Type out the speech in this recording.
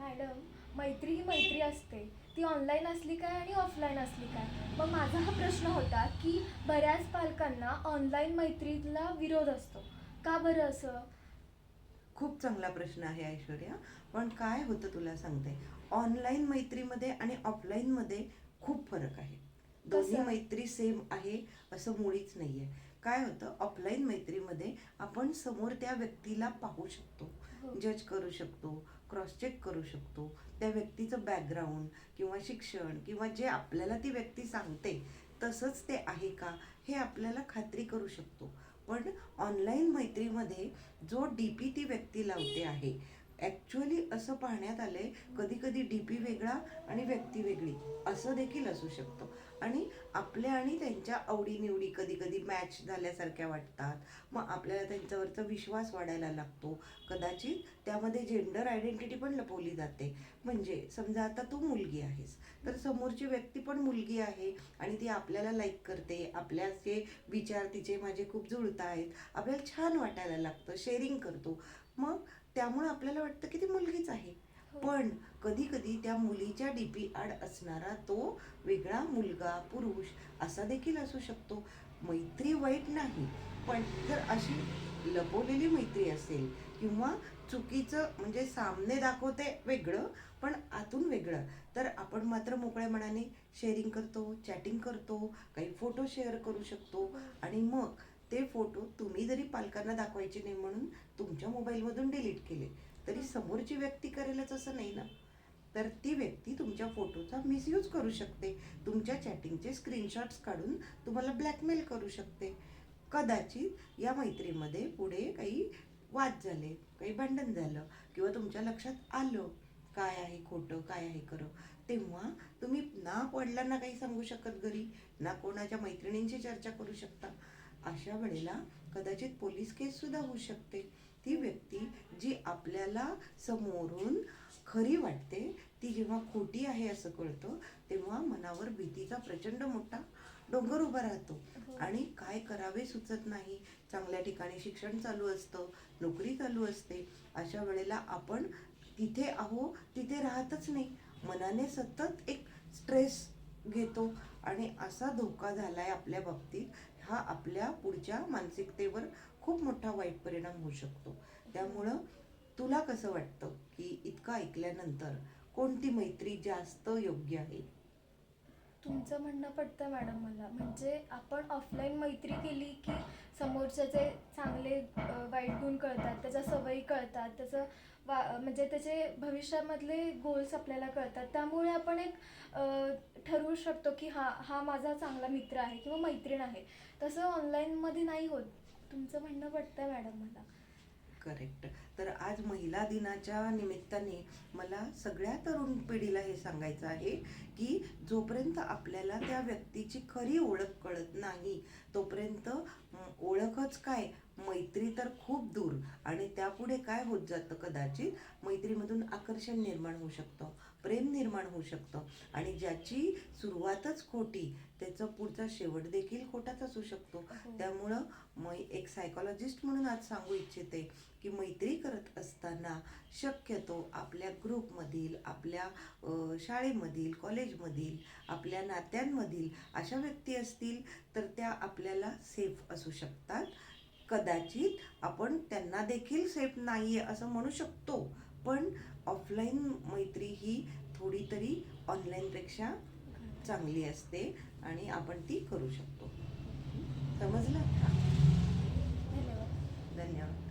Madam मैत्री ही मैत्री असते. ती ऑनलाईन असली काय आणि ऑफलाईन असली काय? मग माझा हा प्रश्न होता की बऱ्याच पालकांना ऑनलाईन मैत्रीला विरोध असतो. का बरं असं? खूप चांगला प्रश्न आहे ऐश्वर्या पण काय होतं तुला सांगते. ऑनलाईन मैत्रीमध्ये आणि ऑफलाईनमध्ये खूप फरक आहे. दोन्ही? मैत्री सेम आहे असं मुळीच नाहीये. काय होतं ऑफलाईन मैत्रीमध्ये आपण समोर त्या व्यक्तीला पाहू शकतो हो. जज करू शकतो क्रॉस चेक करू शकतो त्या व्यक्तीचं बॅकग्राऊंड किंवा शिक्षण किंवा जे आपल्याला ती व्यक्ती सांगते तसंच ते आहे का हे आपल्याला खात्री करू शकतो पण ऑनलाईन मैत्रीमध्ये जो डी पी ती व्यक्ती लावते आहे ॲक्च्युअली असं पाहण्यात आलंय कधी कधी डी पी वेगळा आणि व्यक्ती वेगळी. असं देखील असू शकतं. आणि आपल्या आणि त्यांच्या आवडीनिवडी कधी कधी मॅच झाल्यासारख्या वाटतात. मग आपल्याला त्यांच्यावरचा विश्वास वाढायला लागतो. कदाचित त्यामध्ये जेंडर आयडेंटिटी पण लपवली जाते. म्हणजे समजा आता तू मुलगी आहेस. तर समोरची व्यक्ती पण मुलगी आहे आणि ती आपल्याला लाईक करते. आपल्याचे विचार तिचे माझे खूप जुळत आहेत. आपल्याला छान वाटायला लागतं. शेअरिंग करतो. मग त्यामुळे आपल्याला वाटतं की ती मुलगीच आहे. हो. पण कधी कधी त्या मुलीच्या डीपी आड असणारा तो वेगळा मुलगा पुरुष असा देखील असू शकतो. मैत्री वाईट नाही पण जर अशी लपवलेली मैत्री असेल किंवा चुकीचं म्हणजे सामने दाखवते वेगळं पण आतून वेगळं तर आपण मात्र मोकळ्या मनाने शेअरिंग करतो चॅटिंग करतो काही फोटो शेअर करू शकतो. आणि मग ते फोटो तुम्ही जरी पालकांना दाखवायचे नाही म्हणून तुमच्या मोबाईलमधून डिलीट केले तरी समोरची व्यक्ती करेलच असं नाही ना? तर ती व्यक्ती तुमच्या फोटोचा मिसयूज करू शकते. तुमच्या चॅटिंगचे स्क्रीनशॉट्स काढून तुम्हाला ब्लॅकमेल करू शकते. कदाचित या मैत्रीमध्ये पुढे काही वाद झाले काही भांडण झालं किंवा तुमच्या लक्षात आलं काय आहे खोटं काय आहे खरं? तेव्हा तुम्ही ना वडिलांना काही सांगू शकत घरी ना कोणाच्या मैत्रिणींशी चर्चा करू शकता. अशा वेळेला कदाचित पोलीस केस सुद्धा होऊ शकते. ती व्यक्ती जी आपल्याला समोरून खरी वाटते ती जेव्हा खोटी आहे असं कळतं तेव्हा मनावर भीतीचा प्रचंड मोठा डोंगर उभा राहतो. हो. आणि काय करावे सुचत नाही. चांगल्या ठिकाणी शिक्षण चालू असतं नोकरी चालू असते. अशा वेळेला आपण तिथे आहो तिथे राहतच नाही. मनाने सतत एक स्ट्रेस घेतो. आणि असा धोका झालाय आपल्या बाबतीत हा आपल्या पुढच्या मानसिकतेवर खूप मोठा वाईट परिणाम होऊ शकतो. त्यामुळं तुला कसं वाटतं की इतकं ऐकल्यानंतर कोणती मैत्री जास्त योग्य आहे? तुमचं म्हणणं पटतं मॅडम मला. म्हणजे आपण ऑफलाईन मैत्री केली की समोरच्याचे चांगले वाईट गुण कळतात त्याच्या सवयी कळतात त्याचं वा म्हणजे त्याचे भविष्यामधले गोल्स आपल्याला कळतात. त्यामुळे आपण एक ठरवू शकतो की हा हा माझा चांगला मित्र आहे किंवा मैत्रीण आहे. तसं ऑनलाईनमध्ये नाही होत. तुमचं म्हणणं पटतं मॅडम मला. करेक्ट तर आज महिला दिनाच्या निमित्ताने मला सगळ्या तरुण पिढीला हे सांगायचं आहे की जोपर्यंत आपल्याला त्या व्यक्तीची खरी ओळख कळत नाही तोपर्यंत ओळखच काय? मैत्री तर खूप त्यापुढे काय होत जातं कदाचित? मैत्रीमधून आकर्षण निर्माण होऊ शकतं प्रेम निर्माण होऊ शकतं आणि ज्याची सुरुवातच खोटी त्याचं पुढचा शेवट देखील खोटाच असू शकतो. हो. त्यामुळं मै एक सायकॉलॉजिस्ट म्हणून आज सांगू इच्छिते की मैत्री करत असताना शक्यतो आपल्या ग्रुपमधील आपल्या शाळेमधील कॉलेजमधील आपल्या नात्यांमधील अशा व्यक्ती असतील तर त्या आपल्याला सेफ असू शकतात. कदाचित आपण त्यांना देखील सेफ नाही आहे असं म्हणू शकतो. पण ऑफलाईन मैत्री ही थोडी तरी ऑनलाईनपेक्षा चांगली असते आणि आपण ती करू शकतो. समजलं? धन्यवाद.